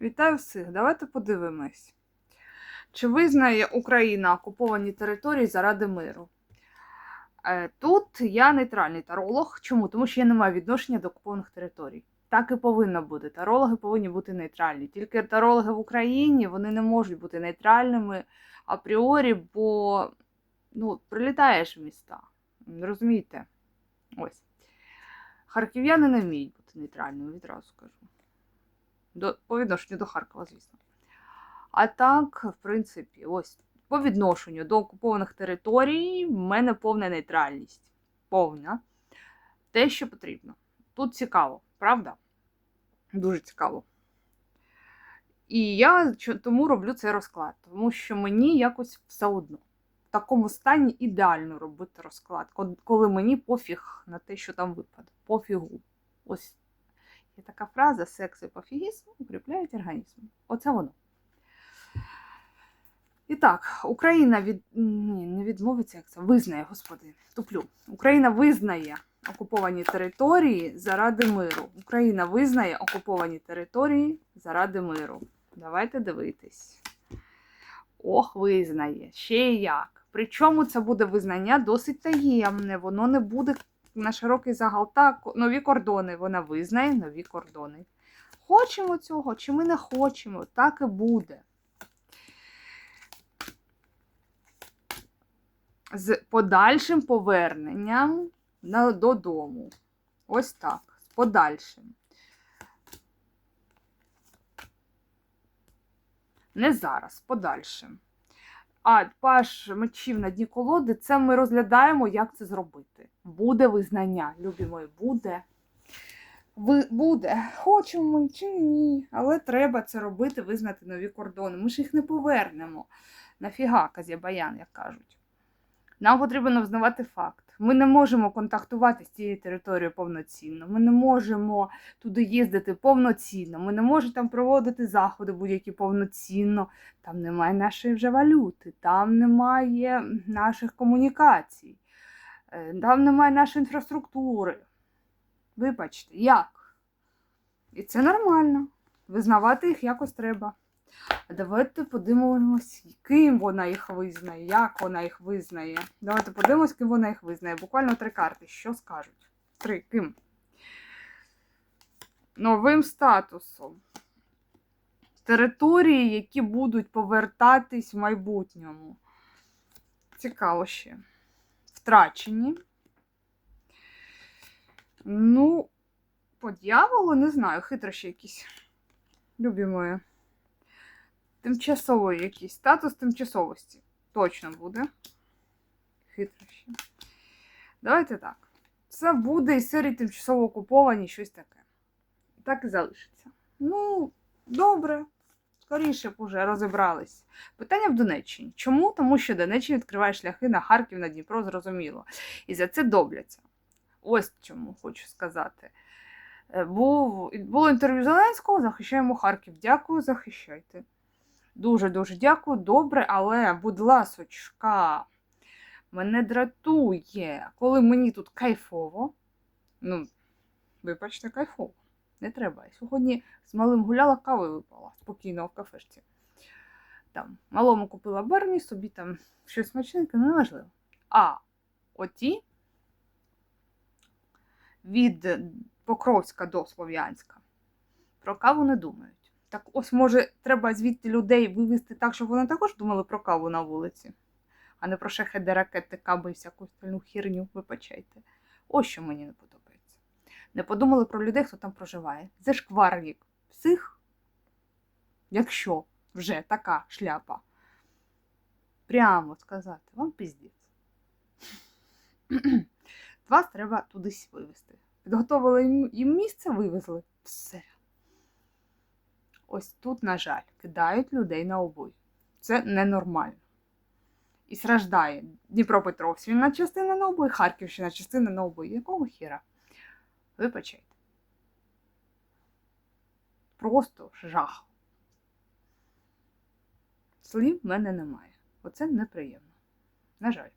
Вітаю всіх! Давайте подивимось. Чи визнає Україна окуповані території заради миру? Е, Тут я нейтральний таролог. Чому? Тому що я не маю відношення до окупованих територій. Так і повинно бути. Тарологи повинні бути нейтральні. Тільки тарологи в Україні вони не можуть бути нейтральними апріорі, бо ну, прилітаєш в міста. Розумієте? Ось. Харків'яни не вміють бути нейтральними, відразу кажу. До, по відношенню до Харкова, звісно. А так, в принципі, ось по відношенню до окупованих територій в мене повна нейтральність. Повна. Те, що потрібно. Тут цікаво, правда? Дуже цікаво. І я тому роблю цей розклад, тому що мені якось все одно. В такому стані ідеально робити розклад, коли мені пофіг на те, що там випаде. Пофігу. Ось є така фраза: секс і пофігізм укріпляють організм. Оце воно. І так, Україна від... Ні, не відмовиться, як це визнає, господи, туплю. Україна визнає окуповані території заради миру. Україна визнає окуповані території заради миру. Давайте дивитись. Ох, визнає. Ще як. Причому це буде визнання досить таємне, воно не буде на широкий загал. Так, нові кордони. Вона визнає нові кордони. Хочемо цього, чи ми не хочемо, так і буде. З подальшим поверненням додому. Ось так. З подальшим. Не зараз, подальшим. А паш мечів на дні колоди, це ми розглядаємо, як це зробити. Буде визнання, любі мої, буде. Ви, буде. Хочемо ми чи ні. Але треба це робити, визнати нові кордони. Ми ж їх не повернемо. Нафіга, Казябаян, як кажуть. Нам потрібно визнавати факт. Ми не можемо контактувати з цією територією повноцінно. Ми не можемо туди їздити повноцінно. Ми не можемо там проводити заходи будь-які повноцінно. Там немає нашої вже валюти, там немає наших комунікацій, там немає нашої інфраструктури. Вибачте, як? І це нормально. Визнавати їх якось треба. Давайте подивимось, ким вона їх визнає, як вона їх визнає. Давайте подивимось, ким вона їх визнає. Буквально три карти. Що скажуть? Три. Ким? Новим статусом. Території, які будуть повертатись в майбутньому. Цікаво ще. Втрачені. Ну, по дьяволу, не знаю, хитрощі якісь. Любі мої. Тимчасовий якийсь статус тимчасовості. Точно буде. Хитрощі. Давайте так. Це буде із серії тимчасово окуповані щось таке. Так і залишиться. Ну, добре. Скоріше б уже розібрались. Питання в Донеччині. Чому? Тому що Донеччина відкриває шляхи на Харків, на Дніпро, зрозуміло. І за це добляться. Ось чому хочу сказати. Е, Був, було інтерв'ю Зеленського, захищаємо Харків. Дякую, захищайте. Дуже-дуже дякую, добре, але, будь ласочка, мене дратує, коли мені тут кайфово. Ну, вибачте, кайфово. Не треба. Я сьогодні з малим гуляла, кави випала спокійно в кафешці. Там, малому купила Берні, собі там щось смачненьке, ну, неважливо. А оті від Покровська до Слов'янська про каву не думають. Так ось, може, треба звідти людей вивезти так, щоб вони також думали про каву на вулиці, а не про шахеди, ракети, каби і всяку остальну хірню, вибачайте. Ось що мені не подобається. Не подумали про людей, хто там проживає. Це Зашкварник всіх, якщо вже така шляпа. Прямо сказати, вам піздець. Вас треба тудись вивезти. Підготовили їм- місце, вивезли. Все. Ось тут, на жаль, кидають людей на обой. Це ненормально. І страждає Дніпропетровщина частина на обой, Харківщина частина на обой. Якого хіра? Вибачайте. Просто жах. Слів в мене немає. Оце неприємно. На жаль.